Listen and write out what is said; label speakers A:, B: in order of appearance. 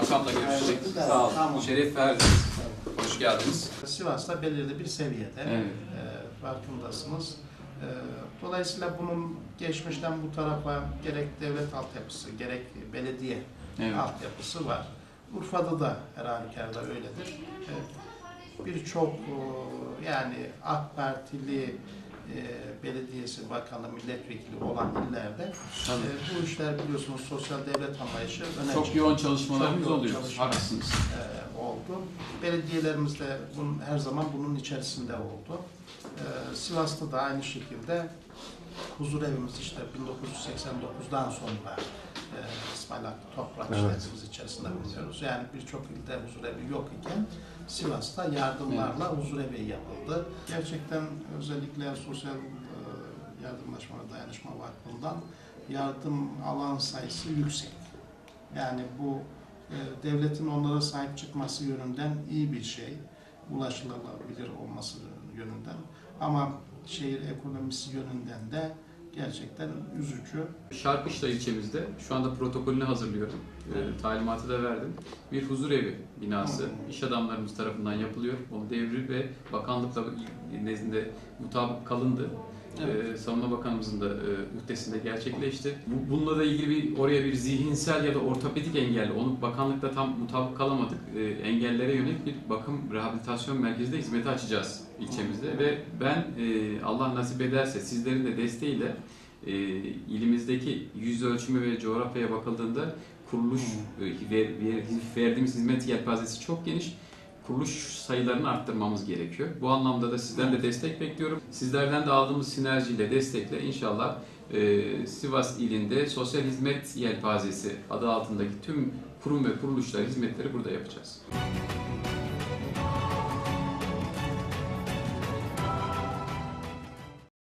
A: Makamla görüşecek. Sağ olun.
B: tamam.
A: Şeref verdiniz. Hoş geldiniz.
B: Sivas'ta belirli bir seviyede
A: Evet.
B: e, farkındasınız. E, dolayısıyla bunun geçmişten bu tarafa gerek devlet altyapısı, gerek belediye
A: Evet.
B: altyapısı var. Urfa'da da her halükarda öyledir. E, Birçok yani AK Partili e, belediyesi, bakanı, milletvekili olan illerde
A: Tabii.
B: e, bu işler biliyorsunuz sosyal devlet anlayışı önemli.
A: Çok yoğun çalışmalarımız
B: Çok yoğun
A: oluyor.
B: çalışma.
A: Haklısınız.
B: e, oldu. Belediyelerimiz de bunun, her zaman bunun içerisinde oldu. E, Sivas'ta da aynı şekilde huzur evimiz işte 1989'dan sonra e, İsmail Hakkı Toprak
C: Evet.
B: işletimiz içerisinde bulunuyoruz. Yani birçok ilde huzur evi yok iken Sivas'ta yardımlarla huzur evi yapıldı. Gerçekten özellikle Sosyal e, Yardımlaşma ve Dayanışma Vakfı'ndan yardım alan sayısı yüksek. Yani bu e, devletin onlara sahip çıkması yönünden iyi bir şey. Ulaşılabilir olması yönünden. Ama şehir ekonomisi yönünden de gerçekten üzücü.
A: Şarkışla ilçemizde şu anda protokolünü hazırlıyorum. E, talimatı da verdim. Bir huzur evi binası
B: Hı.
A: iş adamlarımız tarafından yapılıyor. O devri ve bakanlıkla nezdinde mutabık kalındı.
B: Evet.
A: Ee, Savunma Bakanımızın da e, ühdesinde gerçekleşti. Bu, bununla da ilgili bir oraya bir zihinsel ya da ortopedik engelli, onu bakanlıkta tam mutabık kalamadık. Ee, engellere yönelik bir bakım rehabilitasyon merkezi de hizmeti açacağız ilçemizde ve ben e, Allah nasip ederse sizlerin de desteğiyle e, ilimizdeki yüz ölçümü ve coğrafyaya bakıldığında kuruluş e, ver, ver- verdiğimiz hizmet yelpazesi çok geniş kuruluş sayılarını arttırmamız gerekiyor. Bu anlamda da sizden de destek bekliyorum. Sizlerden de aldığımız sinerjiyle, destekle inşallah e, Sivas ilinde sosyal hizmet yelpazesi adı altındaki tüm kurum ve kuruluşlar hizmetleri burada yapacağız.